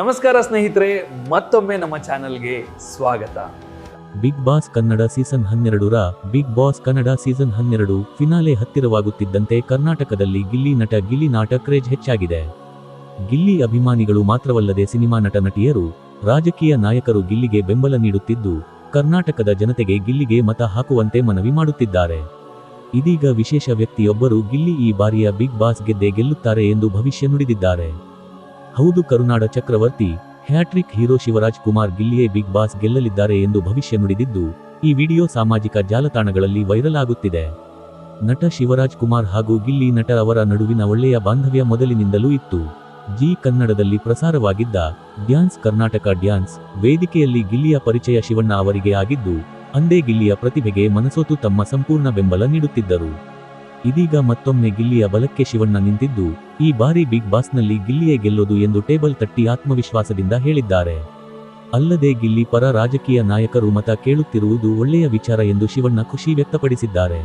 ನಮಸ್ಕಾರ ಸ್ನೇಹಿತರೆ, ಮತ್ತೊಮ್ಮೆ ನಮ್ಮ ಚಾನೆಲ್ಗೆ ಸ್ವಾಗತ. ಬಿಗ್ ಬಾಸ್ ಕನ್ನಡ ಸೀಸನ್ ಹನ್ನೆರಡರ ಬಿಗ್ ಬಾಸ್ ಕನ್ನಡ ಸೀಸನ್ ಹನ್ನೆರಡು ಫಿನಾಲೆ ಹತ್ತಿರವಾಗುತ್ತಿದ್ದಂತೆ ಕರ್ನಾಟಕದಲ್ಲಿ ಗಿಲ್ಲಿ ನಟ ಗಿಲ್ಲಿ ನಾಟ ಕ್ರೇಜ್ ಹೆಚ್ಚಾಗಿದೆ. ಗಿಲ್ಲಿ ಅಭಿಮಾನಿಗಳು ಮಾತ್ರವಲ್ಲದೆ ಸಿನಿಮಾ ನಟ ನಟಿಯರು, ರಾಜಕೀಯ ನಾಯಕರು ಗಿಲ್ಲಿಗೆ ಬೆಂಬಲ ನೀಡುತ್ತಿದ್ದು, ಕರ್ನಾಟಕದ ಜನತೆಗೆ ಗಿಲ್ಲಿಗೆ ಮತ ಹಾಕುವಂತೆ ಮನವಿ ಮಾಡುತ್ತಿದ್ದಾರೆ. ಇದೀಗ ವಿಶೇಷ ವ್ಯಕ್ತಿಯೊಬ್ಬರು ಗಿಲ್ಲಿ ಈ ಬಾರಿಯ ಬಿಗ್ ಬಾಸ್ ಗೆದ್ದೇ ಗೆಲ್ಲುತ್ತಾರೆ ಎಂದು ಭವಿಷ್ಯ ನುಡಿದಿದ್ದಾರೆ. ಹೌದು ಕರುನಾಡ ಚಕ್ರವರ್ತಿ, hat trick hero Shivaraj Kumar ಗಿಲ್ಲಿಯೇ big boss ಗೆಲ್ಲಲಿದ್ದಾರೆ ಎಂದು ಭವಿಷ್ಯ ನುಡಿದಿದ್ದು, ಈ ವಿಡಿಯೋ ಸಾಮಾಜಿಕ ಜಾಲತಾಣಗಳಲ್ಲಿ ವೈರಲ್ ಆಗುತ್ತಿದೆ. ನಟ ಶಿವರಾಜ್ ಕುಮಾರ್ ಹಾಗೂ ಗಿಲ್ಲಿ ನಟ ಅವರ ನಡುವಿನ ಒಳ್ಳೆಯ ಬಾಂಧವ್ಯ ಮೊದಲಿನಿಂದಲೂ ಇತ್ತು. ಜಿ ಕನ್ನಡದಲ್ಲಿ ಪ್ರಸಾರವಾಗಿದ್ದ ಡ್ಯಾನ್ಸ್ ಕರ್ನಾಟಕ ಡ್ಯಾನ್ಸ್ ವೇದಿಕೆಯಲ್ಲಿ ಗಿಲ್ಲಿಯ ಪರಿಚಯ ಶಿವಣ್ಣ ಅವರಿಗೆ ಆಗಿದ್ದು, ಅಂದೇ ಗಿಲ್ಲಿಯ ಪ್ರತಿಭೆಗೆ ಮನಸೋತು ತಮ್ಮ ಸಂಪೂರ್ಣ ಬೆಂಬಲ ನೀಡುತ್ತಿದ್ದರು. ಇದೀಗ ಮತ್ತೊಮ್ಮೆ ಗಿಲ್ಲಿಯ ಬಲಕ್ಕೆ ಶಿವಣ್ಣ ನಿಂತಿದ್ದು, ಈ ಬಾರಿ ಬಿಗ್ ಬಾಸ್ನಲ್ಲಿ ಗಿಲ್ಲಿಯೇ ಗೆಲ್ಲೋದು ಎಂದು ಟೇಬಲ್ ತಟ್ಟಿ ಆತ್ಮವಿಶ್ವಾಸದಿಂದ ಹೇಳಿದ್ದಾರೆ. ಅಲ್ಲದೆ ಗಿಲ್ಲಿ ಪರ ರಾಜಕೀಯ ನಾಯಕರು ಮತ ಕೇಳುತ್ತಿರುವುದು ಒಳ್ಳೆಯ ವಿಚಾರ ಎಂದು ಶಿವಣ್ಣ ಖುಷಿ ವ್ಯಕ್ತಪಡಿಸಿದ್ದಾರೆ.